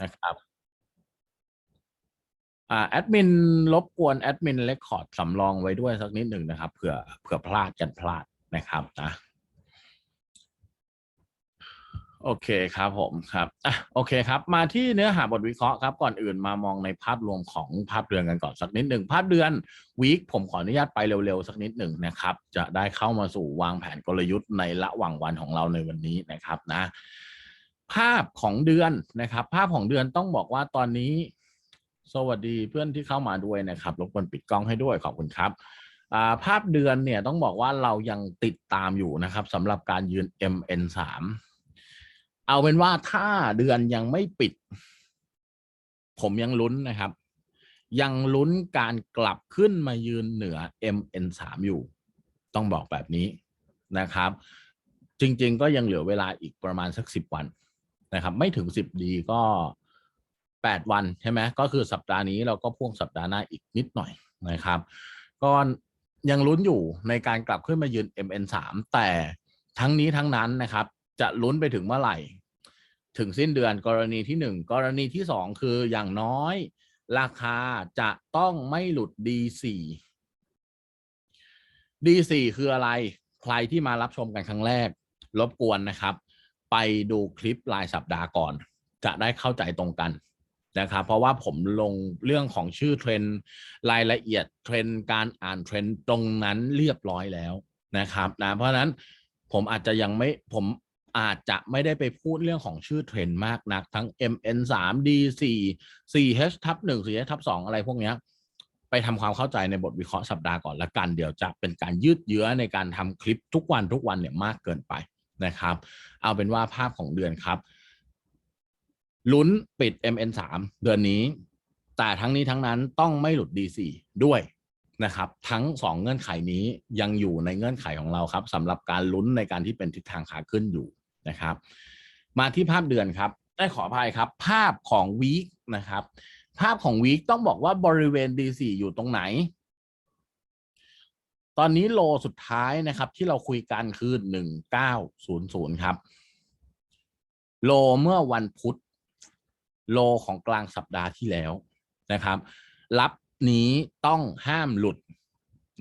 นะครับอ่าแอดมินรบกวนแอดมินเรคคอร์ดสำรองไว้ด้วยสักนิดหนึ่งนะครับเผื่อเผื่อพลาดกันพลาดนะครับนะโอเคครับผมครับอะโอเคครับ มาที่เนื้อหาบทวิเคราะห์ครับก่อนอื่นมามองในภาพรวมของภาพเดือนกันก่อนสักนิดหนึ่งภาพเดือนวีคผมขออนุญาตไปเร็วๆ สักนิดหนึ่งนะครับ จะได้เข้ามาสู่วางแผนกลยุทธ์ในระหว่างวันของเราในวันนี้นะครับนะ ภาพของเดือนนะครับ ภาพของเดือนต้องบอกว่าตอนนี้ สวัสดีเพื่อนที่เข้ามาด้วยนะครับรบกวนปิดกล้องให้ด้วยขอบคุณครับภาพเดือนเนี่ยต้องบอกว่าเรายังติดตามอยู่นะครับสำหรับการยืน MN3 เอาเป็นว่าถ้าเดือนยังไม่ปิด ผมยังลุ้นนะครับ ยังลุ้นการกลับขึ้นมายืนเหนือ MN3 อยู่ ต้องบอกแบบนี้นะครับ จริง ๆ ก็ยังเหลือเวลาอีกประมาณสักสิบวัน นะครับ ไม่ถึงสิบดีก็แปดวันใช่ไหมก็คือสัปดาห์นี้เราก็พ่วงสัปดาห์หน้าอีกนิดหน่อยนะครับก็ยังลุ้นอยู่ในการกลับขึ้นมายืน MN3 แต่ทั้งนี้ทั้งนั้นนะครับ จะลุ้นไปถึงเมื่อไหร่ ถึงสิ้นเดือนกรณีที่หนึ่งกรณีที่สองคืออย่างน้อย ราคาจะต้องไม่หลุด D4 D4 คืออะไร ใครที่มารับชมกันครั้งแรก รบกวนนะครับ ไปดูคลิปรายสัปดาห์ก่อน จะได้เข้าใจตรงกันนะครับเพราะว่าผมลงเรื่องของชื่อเทรนรายละเอียดเทรนการอ่านเทรนตรงนั้นเรียบร้อยแล้วนะครับนะเพราะนั้นผมอาจจะยังไม่ผมอาจจะไม่ได้ไปพูดเรื่องของชื่อเทรนมากนัก ทั้ง MN3 D4 4H ทับ1 4H ทับ2อะไรพวกนี้ไปทำความเข้าใจในบทวิเคราะห์สัปดาห์ก่อนละกัน เดี๋ยวจะเป็นการยืดเยื้อในการทำคลิปทุกวันทุกวันเนี่ยมากเกินไป นะครับ เอาเป็นว่าภาพของเดือนครับลุ้นปิด MN3 เดือนนี้ แต่ทั้งนี้ทั้งนั้นต้องไม่หลุด D4 ด้วยนะครับ ทั้ง 2 เงื่อนไขนี้ยังอยู่ในเงื่อนไขของเราครับสำหรับการลุ้นในการที่เป็นทิศทางขาขึ้นอยู่นะครับ มาที่ภาพเดือนครับได้ขออภัยครับ ภาพของวีคนะครับ ภาพของวีคต้องบอกว่าบริเวณ D4 อยู่ตรงไหน ตอนนี้โลสุดท้ายนะครับ ที่เราคุยกันคือ1900ครับ โลเมื่อวันพุธ โลของกลางสัปดาห์ที่แล้วนะครับ รับนี้ต้องห้ามหลุด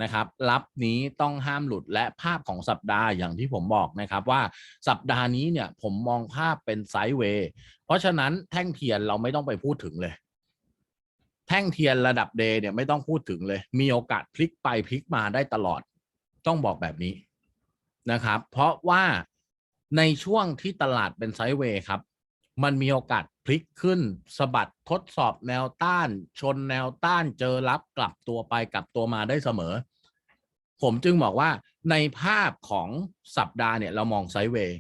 นะครับ รับนี้ต้องห้ามหลุดและภาพของสัปดาห์อย่างที่ผมบอกนะครับ ว่าสัปดาห์นี้เนี่ยผมมองภาพเป็นไซด์เวย์เพราะฉะนั้นแท่งเทียนเราไม่ต้องไปพูดถึงเลย แท่งเทียนระดับเดย์เนี่ยไม่ต้องพูดถึงเลย มีโอกาสพลิกไปพลิกมาได้ตลอด ต้องบอกแบบนี้นะครับ เพราะว่าในช่วงที่ตลาดเป็นไซด์เวย์ครับ มันมีโอกาสพลิกขึ้นสะบัดทดสอบแนวต้าน ชนแนวต้านเจอรับกลับตัวไปกลับตัวมาได้เสมอ ผมจึงบอกว่าในภาพของสัปดาห์เนี่ยเรามองไซด์เวย์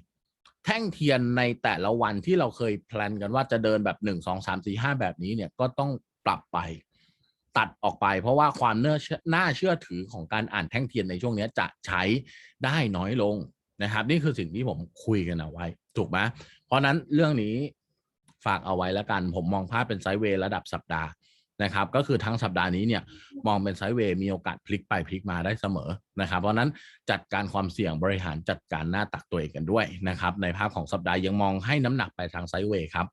แท่งเทียนในแต่ละวันที่เราเคยแพลนกันว่าจะเดินแบบหนึ่งสองสามสี่ห้าแบบนี้เนี่ยก็ต้อง ปรับไป ตัดออกไป เพราะว่าความเน่าเชื่อถือของการอ่านแท่งเทียนในช่วงนี้จะใช้ได้น้อยลงนะครับ นี่คือสิ่งที่ผมคุยกันเอาไว้ ถูกไหมเพราะนั้นเรื่องนี้ฝากเอาไว้แล้วกัน ผมมองภาพเป็นไซด์เวย์ระดับสัปดาห์นะครับ ก็คือทั้งสัปดาห์นี้เนี่ยมองเป็นไซด์เวย์มีโอกาสพลิกไปพลิกมาได้เสมอนะครับ เพราะนั้นจัดการความเสี่ยงบริหารจัดการหน้าตักตัวเองกันด้วยนะครับ ในภาพของสัปดาห์ยังมองให้น้ำหนักไปทางไซด์เวย์ครับ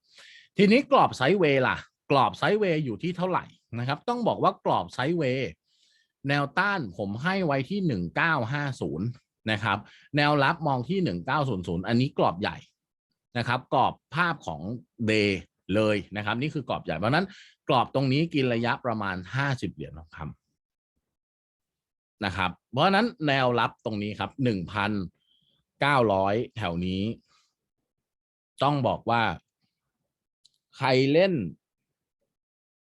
ทีนี้กรอบไซด์เวย์ล่ะ รอบไซด์เวย์อยู่ที่เท่าไหร่นะครับ ต้องบอกว่ากรอบไซด์เวย์แนวต้านผมให้ไว้ที่ 1950 นะครับ แนวรับมองที่ 1900 อันนี้กรอบใหญ่นะครับ กรอบภาพของเดย์เลยนะครับ นี่คือกรอบใหญ่เพราะนั้นกรอบตรงนี้กินระยะประมาณ 50 เหรียญทองคำนะครับ เพราะนั้นแนวรับตรงนี้ครับ 1,900 แถวนี้ ต้องบอกว่า ใครเล่น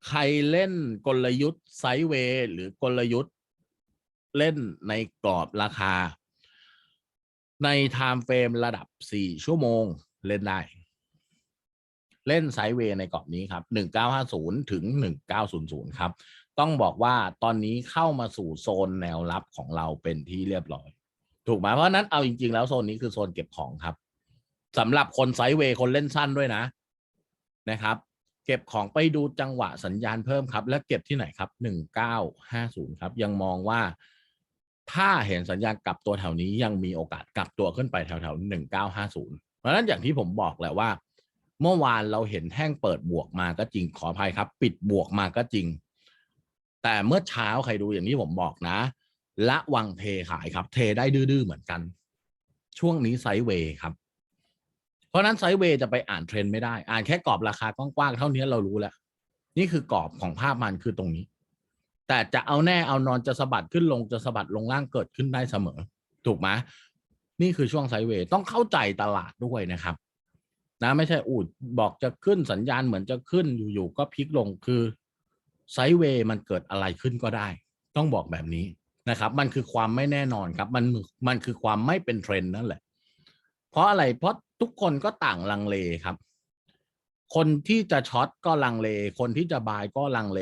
ใครเล่นกลยุทธ์ไซด์เวย์หรือกลยุทธ์เล่นในกรอบราคา ในไทม์เฟรมระดับ 4 ชั่วโมงเล่นได้ เล่นไซด์เวย์ในกรอบนี้ครับ 1950 ถึง 1900 ครับ ต้องบอกว่าตอนนี้เข้ามาสู่โซนแนวรับของเราเป็นที่เรียบร้อย ถูกไหมเพราะนั้นเอาจริง ๆ แล้วโซนนี้คือโซนเก็บของครับสำหรับคนไซด์เวย์คนเล่นสั้นด้วยนะนะครับ เก็บของไปดูจังหวะสัญญาณเพิ่มครับ และเก็บที่ไหนครับ1950ครับ ยังมองว่าถ้าเห็นสัญญาณกลับตัวแถวนี้ยังมีโอกาสกลับตัวขึ้นไปแถวๆ1950เพราะฉะนั้นอย่างที่ผมบอกแหละว่า เมื่อวานเราเห็นแท่งเปิดบวกมาก็จริงขออภัยครับ ปิดบวกมาก็จริง แต่เมื่อเช้าใครดูอย่างที่ผมบอกนะละวังเทขายครับ เทได้ดื้อๆเหมือนกัน ช่วงนี้ไซด์เวย์ครับ เพราะนั้นไซด์เวย์จะไปอ่านเทรนด์ไม่ได้ อ่านแค่กรอบราคากว้างๆเท่านี้เรารู้แล้ว นี่คือกรอบของภาพมันคือตรงนี้ แต่จะเอาแน่เอานอนจะสะบัดขึ้นลงจะสะบัดลงล่างเกิดขึ้นได้เสมอ ถูกไหมนี่คือช่วงไซด์เวย์ต้องเข้าใจตลาดด้วยนะครับ นะไม่ใช่อูดบอกจะขึ้นสัญญาณเหมือนจะขึ้นอยู่ๆก็พลิกลงคือไซด์เวย์มันเกิดอะไรขึ้นก็ได้ ต้องบอกแบบนี้นะครับ มันคือความไม่แน่นอนครับ มันมันคือความไม่เป็นเทรนด์นั่นแหละ เพราะอะไรเพราะทุกคนก็ต่างลังเลครับ คนที่จะช็อตก็ลังเล คนที่จะบายก็ลังเล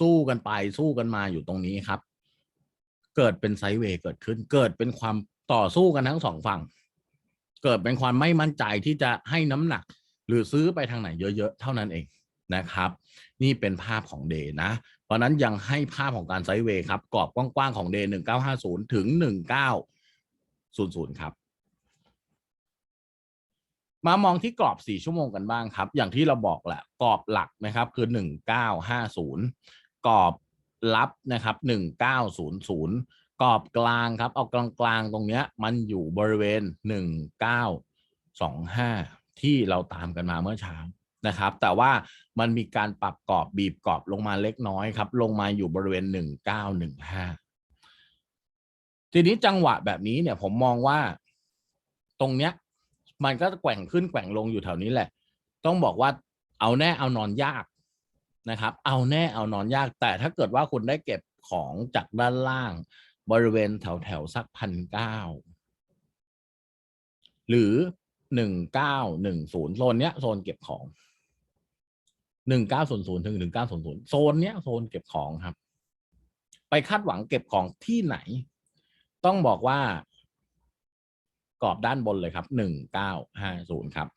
สู้กันไปสู้กันมาอยู่ตรงนี้ครับ เกิดเป็นไซเวย์เกิดขึ้น เกิดเป็นความต่อสู้กันทั้งสองฝั่ง เกิดเป็นความไม่มั่นใจที่จะให้น้ำหนัก หรือซื้อไปทางไหนเยอะ ๆ เท่านั้นเองนะครับ นี่เป็นภาพของเดย์นะ เพราะนั้นยังให้ภาพของการไซเวย์ครับกรอบกว้างๆของเดย์หนึ่งเก้าห้าศูนย์ถึงหนึ่งเก้าศูนย์ศูนย์ครับ มามองที่กรอบ 4 ชั่วโมงกันบ้างครับ อย่างที่เราบอกแหละกรอบหลักนะครับคือ 1950 กรอบลับนะครับ 1900 กรอบกลางครับ เอากลางกลางๆตรงเนี้ยมันอยู่บริเวณ 1925 ที่เราตามกันมาเมื่อเช้านะครับ แต่ว่ามันมีการปรับกรอบบีบกรอบลงมาเล็กน้อยครับ ลงมาอยู่บริเวณ 1915 ทีนี้จังหวะแบบนี้เนี่ยผมมองว่าตรงเนี้ย มันก็แกว่งขึ้นแกว่งลงอยู่แถวนี้แหละ ต้องบอกว่าเอาแน่เอานอนยากนะครับ เอาแน่เอานอนยาก แต่ถ้าเกิดว่าคุณได้เก็บของจากด้านล่าง บริเวณแถวแถวสักพันเก้าหรือหนึ่งเก้าหนึ่งศูนย์โซนเนี้ยโซนเก็บของหนึ่งเก้าศูนย์ศูนย์ถึงหนึ่งเก้าศูนย์ศูนย์โซนเนี้ยโซนเก็บของครับ ไปคาดหวังเก็บของที่ไหน ต้องบอกว่า กรอบด้านบนเลยครับหนึ่งเก้าห้าศูนย์ครับ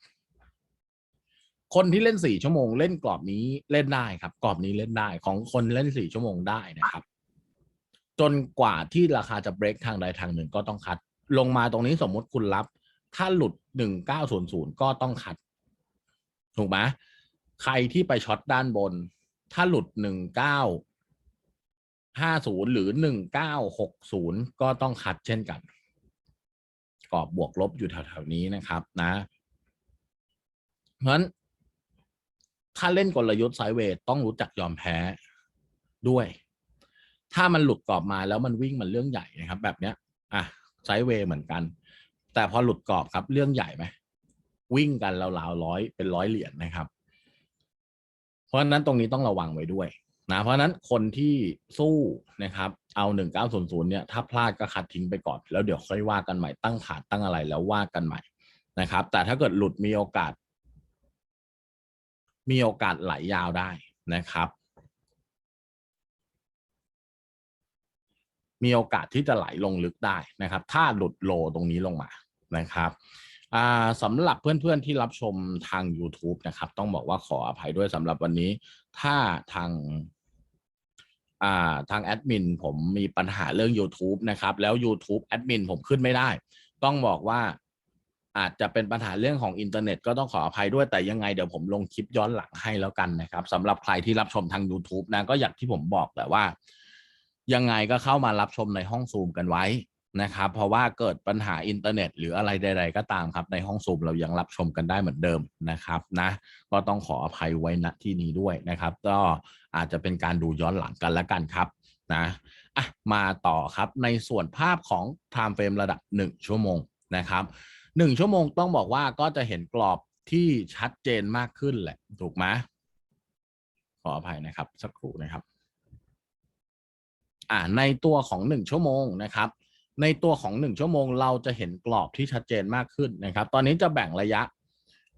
คนที่เล่นสี่ชั่วโมง เล่นกรอบนี้เล่นได้ครับ กรอบนี้เล่นได้ของคนเล่นสี่ชั่วโมงได้นะครับ จนกว่าที่ราคาจะเบรกทางใดทางหนึ่งก็ต้องคัด ลงมาตรงนี้สมมติคุณรับ ถ้าหลุดหนึ่งเก้าศูนย์ศูนย์ก็ต้องคัด ถูกไหมใครที่ไปช็อตด้านบน ถ้าหลุดหนึ่งเก้าห้าศูนย์หรือหนึ่งเก้าหกศูนย์ก็ต้องคัดเช่นกัน กรอบบวกลบอยู่แถวๆนี้นะครับนะเพราะฉะนั้นถ้าเล่นกลยุทธ์ไซเวย์ต้องรู้จักยอมแพ้ด้วย ถ้ามันหลุดกรอบมาแล้วมันวิ่งมันเรื่องใหญ่นะครับ แบบเนี้ยอะไซเวย์เหมือนกัน แต่พอหลุดกรอบครับเรื่องใหญ่ไหมวิ่งกันราวๆร้อยเป็นร้อยเหรียญนะครับ เพราะฉะนั้นตรงนี้ต้องระวังไว้ด้วย นะเพราะนั้นคนที่สู้นะครับเอาหนึ่งเก้าศูนย์ศูนย์เนี่ยถ้าพลาดก็คัดทิ้งไปก่อน แล้วเดี๋ยวค่อยว่ากันใหม่ตั้งขาดตั้งอะไรแล้วว่ากันใหม่นะครับ แต่ถ้าเกิดหลุดมีโอกาส มีโอกาสไหลยาวได้นะครับ มีโอกาสที่จะไหลลงลึกได้นะครับ ถ้าหลุดโลตรงนี้ลงมานะครับสำหรับเพื่อนๆที่รับชมทาง YouTube นะครับ ต้องบอกว่าขออภัยด้วยสำหรับวันนี้ ถ้าทาง ทางแอดมินผมมีปัญหาเรื่อง YouTube นะครับ แล้ว YouTube แอดมินผมขึ้นไม่ได้ ต้องบอกว่าอาจจะเป็นปัญหาเรื่องของอินเทอร์เน็ตก็ต้องขออภัยด้วยแต่ยังไงเดี๋ยวผมลงคลิปย้อนหลังให้แล้วกันนะครับสำหรับใครที่รับชมทาง YouTube นะก็อย่างที่ผมบอกแหละว่า ยังไงก็เข้ามารับชมในห้องซูมกันไว้ นะครับ เพราะว่าเกิดปัญหาอินเทอร์เน็ต หรืออะไรใด ๆ ก็ตามครับ ในห้องซูมเรายังรับชมกันได้เหมือนเดิมนะครับนะก็ต้องขออภัยไว้ณที่นี้ด้วยนะครับ ก็อาจจะเป็นการดูย้อนหลังกันละกันครับนะอะมาต่อครับในส่วนภาพของ time frame ระดับ 1 ชั่วโมงนะครับ1ชั่วโมงต้องบอกว่าก็จะเห็นกรอบที่ชัดเจนมากขึ้นแหละถูกไหมขออภัยนะครับ สักครู่นะครับอ่าในตัวของ 1 ชั่วโมงนะครับ ในตัวของ 1 ชั่วโมงเราจะเห็นกรอบที่ชัดเจนมากขึ้นนะครับ ตอนนี้จะแบ่งระยะ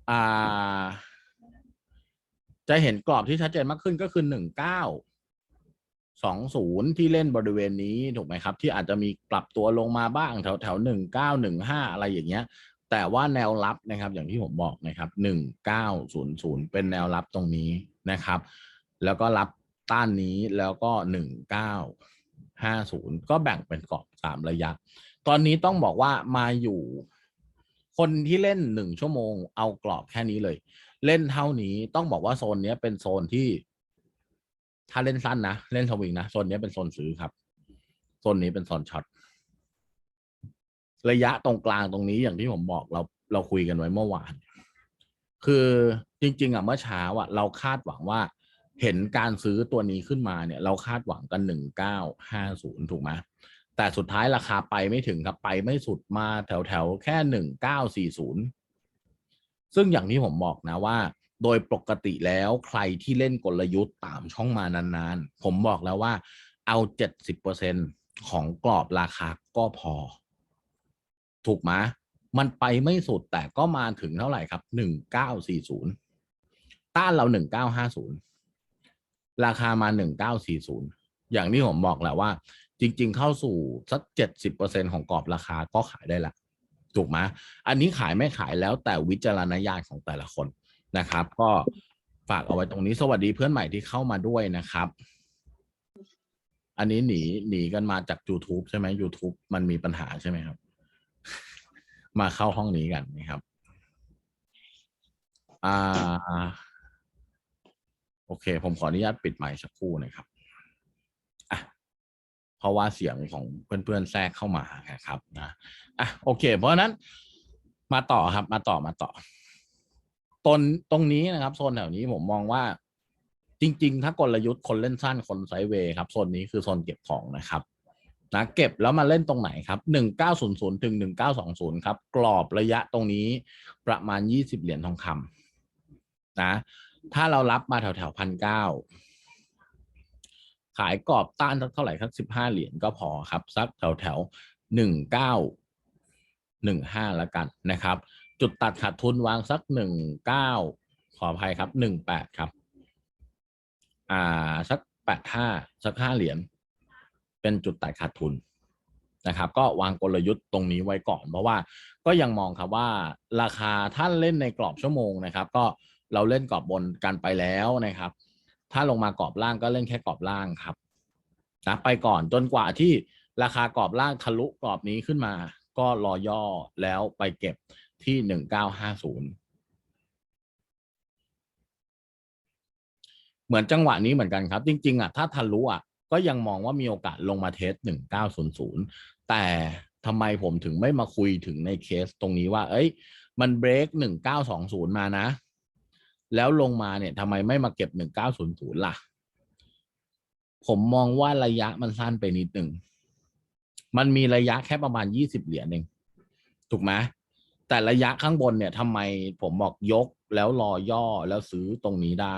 อ่าจะเห็นกรอบที่ชัดเจนมากขึ้นก็คือหนึ่งเก้าสองศูนย์ที่เล่นบริเวณนี้ถูกไหมครับ ที่อาจจะมีปรับตัวลงมาบ้างแถวแถวหนึ่งเก้าหนึ่งห้าอะไรอย่างเงี้ย แต่ว่าแนวรับนะครับ อย่างที่ผมบอกนะครับหนึ่งเก้าศูนย์ศูนย์เป็นแนวรับตรงนี้นะครับ แล้วก็รับต้านนี้แล้วก็ห นึ่งเก้าห้าศูนย์ก็แบ่งเป็นกรอบสามระยะ ตอนนี้ต้องบอกว่ามาอยู่คนที่เล่นหนึ่งชั่วโมงเอากรอบแค่นี้เลย เล่นเท่านี้ต้องบอกว่าโซนนี้เป็นโซนที่ ถ้าเล่นสั้นนะ เล่นสวิงนะโซนนี้เป็นโซนซื้อครับ โซนนี้เป็นโซนช็อตระยะตรงกลางตรงนี้อย่างที่ผมบอกเราเราคุยกันไว้เมื่อวาน คือจริง ๆอะเมื่อเช้าอะเราคาดหวังว่า เห็นการซื้อตัวนี้ขึ้นมาเนี่ย เราคาดหวังกันหนึ่งเก้าห้าศูนย์ถูกไหมแต่สุดท้ายราคาไปไม่ถึงครับไปไม่สุดมาแถวแถวแค่หนึ่งเก้าสี่ศูนย์ซึ่งอย่างที่ผมบอกนะว่า โดยปกติแล้วใครที่เล่นกลยุทธ์ตามช่องมานานๆ ผมบอกแล้วว่าเอาเจ็ดสิบเปอร์เซ็นของกรอบราคาก็พอ ถูกไหมมันไปไม่สุดแต่ก็มาถึงเท่าไหร่ครับหนึ่งเก้าสี่ศูนย์ต้านเราหนึ่งเก้าห้าศูนย์ ราคามาหนึ่งเก้าสี่ศูนย์อย่างที่ผมบอกแหละว่า จริง ๆ เข้าสู่สักเจ็ดสิบเปอร์เซ็นของกรอบราคาก็ขายได้ละถูกไหมอันนี้ขายไม่ขายแล้วแต่วิจารณญาณของแต่ละคนนะครับ ก็ฝากเอาไว้ตรงนี้สวัสดีเพื่อนใหม่ที่เข้ามาด้วยนะครับ อันนี้หนีหนีกันมาจาก YouTube ใช่ไหม YouTube มันมีปัญหาใช่ไหมครับ มาเข้าห้องนี้กันนะครับ อ่า โอเค ผมขออนุญาตปิดไมค์สักครู่นะครับอะเพราะว่าเสียงของเพื่อนๆแทรกเข้ามานะครับนะอะโอเค เพราะนั้นมาต่อครับ มาต่อมาต่อตนตรงนี้นะครับโซนแถวนี้ผมมองว่า จริง ๆ ถ้ากลยุทธ์คนเล่นสั้นคนไซเวย์ครับโซนนี้คือโซนเก็บของนะครับนะเก็บแล้วมาเล่นตรงไหนครับหนึ่งเก้าศูนย์ศูนย์ถึงหนึ่งเก้าสองศูนย์ครับ กรอบระยะตรงนี้ประมาณยี่สิบเหรียญทองคำนะ ถ้าเรารับมาแถวแถวพันเก้าขายกรอบต้านสักเท่าไหร่ครับสิบห้าเหรียญก็พอครับ สักแถวแถวหนึ่งเก้าหนึ่งห้าล้วกันนะครับ จุดตัดขาดทุนวางสักหนึ่งเก้าขออภัยครับหนึ่งแปดครับ อ่าสักแปดห้าสักห้าเหรียญเป็นจุดตัดขาดทุนนะครับ ก็วางกลยุทธ์ตรงนี้ไว้ก่อน เพราะว่าก็ยังมองครับว่าราคาถ้านเล่นในกรอบชั่วโมงนะครับ ก็ เราเล่นกรอบบนกันไปแล้วนะครับ ถ้าลงมากรอบล่างก็เล่นแค่กรอบล่างครับนะไปก่อนจนกว่าที่ราคากรอบล่างทะลุกรอบนี้ขึ้นมา ก็รอย่อแล้วไปเก็บที่หนึ่งเก้าห้าศูนย์เหมือนจังหวะนี้เหมือนกันครับ จริง ๆอะถ้าทะลุอะก็ยังมองว่ามีโอกาสลงมาเทสหนึ่งเก้าศูนย์ศูนย์แต่ทำไมผมถึงไม่มาคุยถึงในเคสตรงนี้ว่า เอ้ย มันเบรกหนึ่งเก้าสองศูนย์มานะ แล้วลงมาเนี่ยทำไมไม่มาเก็บหนึ่งเก้าศูนย์ศูนย์ล่ะ ผมมองว่าระยะมันสั้นไปนิดหนึ่ง มันมีระยะแค่ประมาณยี่สิบเหรียญเองถูกไหมแต่ระยะข้างบนเนี่ยทำไมผมบอกยกแล้วรอย่อแล้วซื้อตรงนี้ได้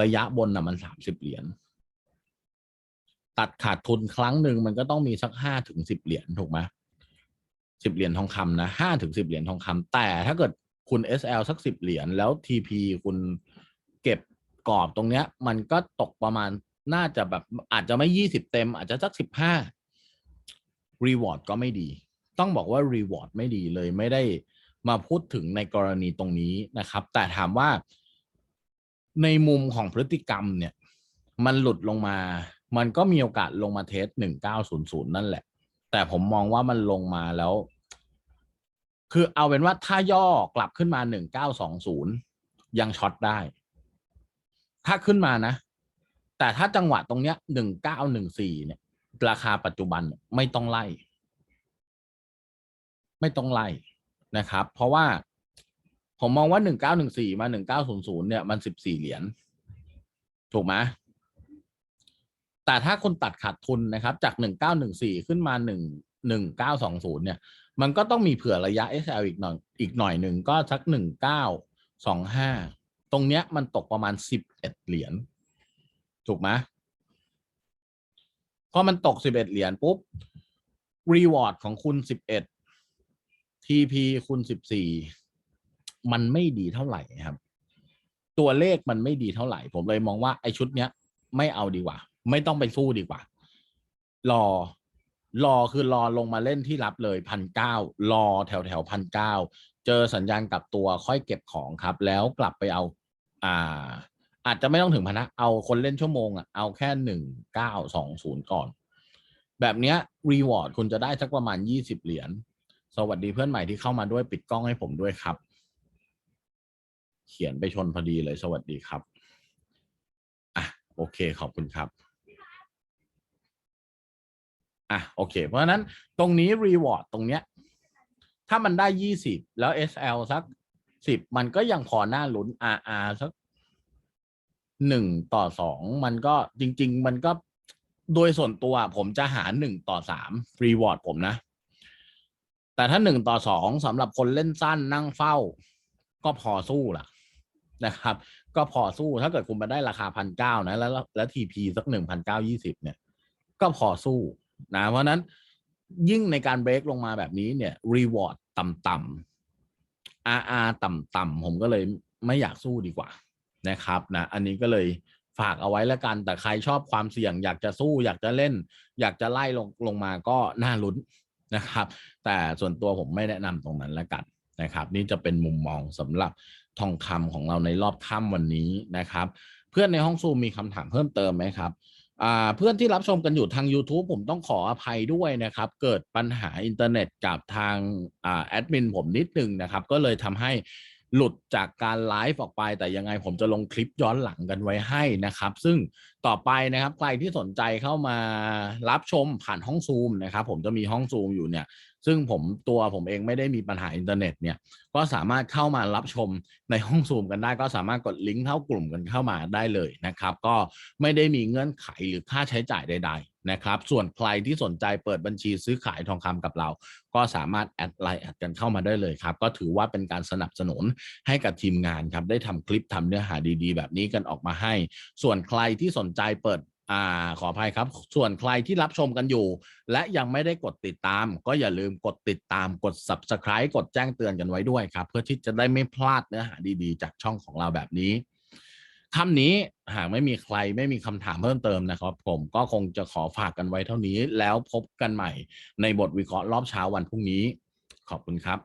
ระยะบนน่ะมันสามสิบเหรียญตัดขาดทุนครั้งหนึ่งมันก็ต้องมีสักห้าถึงสิบเหรียญถูกไหมสิบเหรียญทองคำนะห้าถึงสิบเหรียญทองคำแต่ถ้าเกิด คุณ SL สักสิบเหรียญแล้ว TP คุณเก็บกรอบตรงเนี้ย มันก็ตกประมาณน่าจะแบบอาจจะไม่ยี่สิบเต็ม อาจจะสักสิบห้ารีวอร์ดก็ไม่ดี ต้องบอกว่ารีวอร์ดไม่ดีเลยไม่ได้มาพูดถึงในกรณีตรงนี้นะครับ แต่ถามว่าในมุมของพฤติกรรมเนี่ย มันหลุดลงมา มันก็มีโอกาสลงมาเทสหนึ่งเก้าศูนย์ศูนย์นั่นแหละ แต่ผมมองว่ามันลงมาแล้ว คือเอาเป็นว่าถ้าย่อกลับขึ้นมาหนึ่งเก้าสองศูนย์ยังช็อตได้ ถ้าขึ้นมานะ แต่ถ้าจังหวะตรงเนี้ยหนึ่งเก้าหนึ่งสี่เนี่ย ราคาปัจจุบันไม่ต้องไล่ ไม่ต้องไล่นะครับ เพราะว่าผมมองว่าหนึ่งเก้าหนึ่งสี่มาหนึ่งเก้าศูนย์ศูนย์เนี่ยมันสิบสี่เหรียญถูกไหมแต่ถ้าคนตัดขาดทุนนะครับ จากหนึ่งเก้าหนึ่งสี่ขึ้นมาหนึ่งหนึ่งเก้าสองศูนย์เนี่ย มันก็ต้องมีเผื่อระยะ SL อีกหน่อยอีกหน่อยหนึ่งก็สักหนึ่งเก้าสองห้าตรงเนี้ยมันตกประมาณสิบเอ็ดเหรียญถูกไหมพอมันตกสิบเอ็ดเหรียญปุ๊บรีวอร์ดของคุณสิบเอ็ด TP คูณสิบสี่มันไม่ดีเท่าไหร่ครับ ตัวเลขมันไม่ดีเท่าไหร่ ผมเลยมองว่าไอ้ชุดเนี้ย ไม่เอาดีกว่า ไม่ต้องไปสู้ดีกว่า รอ รอคือรอลงมาเล่นที่รับเลยพันเก้ารอแถวแถวพันเก้าเจอสัญญาณกลับตัวค่อยเก็บของครับ แล้วกลับไปเอา อ่า อาจจะไม่ต้องถึงพันนะเอาคนเล่นชั่วโมงอะเอาแค่หนึ่งเก้าสองศูนย์ก่อน แบบเนี้ยรีวอร์ดคุณจะได้สักประมาณยี่สิบเหรียญสวัสดีเพื่อนใหม่ที่เข้ามาด้วยปิดกล้องให้ผมด้วยครับ เขียนไปชนพอดีเลยสวัสดีครับอะโอเคขอบคุณครับ อะโอเค เพราะนั้นตรงนี้ reward ตรงเนี้ย ถ้ามันได้ยี่สิบแล้ว SL สักสิบมันก็ยังพอหน่าลุ้น RR สักหนึ่งต่อสองมันก็จริง ๆ มันก็โดยส่วนตัวผมจะหาหนึ่งต่อสาม reward ผมนะ แต่ถ้าหนึ่งต่อสองสำหรับคนเล่นสั้นนั่งเฝ้า ก็พอสู้ล่ะนะครับ ก็พอสู้ถ้าเกิดคุณมาได้ราคาพันเก้านะ แล้วแล้วทีพีสักหนึ่งพันเก้ายี่สิบเนี่ย ก็พอสู้ นะเพราะนั้นยิ่งในการเบรกลงมาแบบนี้เนี่ยรีวอร์ดต่ำๆ RR ต่ำๆผมก็เลยไม่อยากสู้ดีกว่านะครับนะอันนี้ก็เลยฝากเอาไว้แล้วกัน แต่ใครชอบความเสี่ยง อยากจะสู้อยากจะเล่น อยากจะไล่ลงลงมาก็น่าลุ้นนะครับ แต่ส่วนตัวผมไม่แนะนำตรงนั้นแล้วกันนะครับ นี่จะเป็นมุมมองสำหรับทองคำของเราในรอบค่ำวันนี้นะครับ เพื่อนในห้องซูมมีคำถามเพิ่มเติมไหมครับ เพื่อนที่รับชมกันอยู่ทาง YouTube ผมต้องขออภัยด้วยนะครับ เกิดปัญหาอินเทอร์เน็ตกับทางอแอดมินผมนิดนึงนะครับ ก็เลยทำให้หลุดจากการไลฟ์ออกไปแต่ยังไงผมจะลงคลิปย้อนหลังกันไว้ให้นะครับ ซึ่งต่อไปนะครับใครที่สนใจเข้ามารับชมผ่านห้องซูมนะครับ ผมจะมีห้องซูมอยู่เนี่ย ซึ่งผมตัวผมเองไม่ได้มีปัญหาอินเทอร์เน็ตเนี่ยก็สามารถเข้ามารับชมในห้องซูมกันได้ ก็สามารถกดลิงก์เข้ากลุ่มกันเข้ามาได้เลยนะครับ ก็ไม่ได้มีเงื่อนไขหรือค่าใช้จ่ายใด ๆ นะครับ ส่วนใครที่สนใจเปิดบัญชีซื้อขายทองคำกับเรา ก็สามารถแอดไลน์แอดกันเข้ามาได้เลยครับ ก็ถือว่าเป็นการสนับสนุนให้กับทีมงานครับได้ทำคลิปทำเนื้อหาดีๆ แบบนี้กันออกมาให้ ส่วนใครที่สนใจเปิด อ่าขออภัยครับ ส่วนใครที่รับชมกันอยู่ และยังไม่ได้กดติดตาม ก็อย่าลืมกดติดตามกด subscribe กดแจ้งเตือนกันไว้ด้วยครับ เพื่อที่จะได้ไม่พลาดเนื้อหาดีๆ จากช่องของเราแบบนี้คำนี้หากไม่มีใครไม่มีคำถามเพิ่มเติมนะครับ ผมก็คงจะขอฝากกันไว้เท่านี้ แล้วพบกันใหม่ในบทวิเคราะห์รอบเช้าวันพรุ่งนี้ ขอบคุณครับ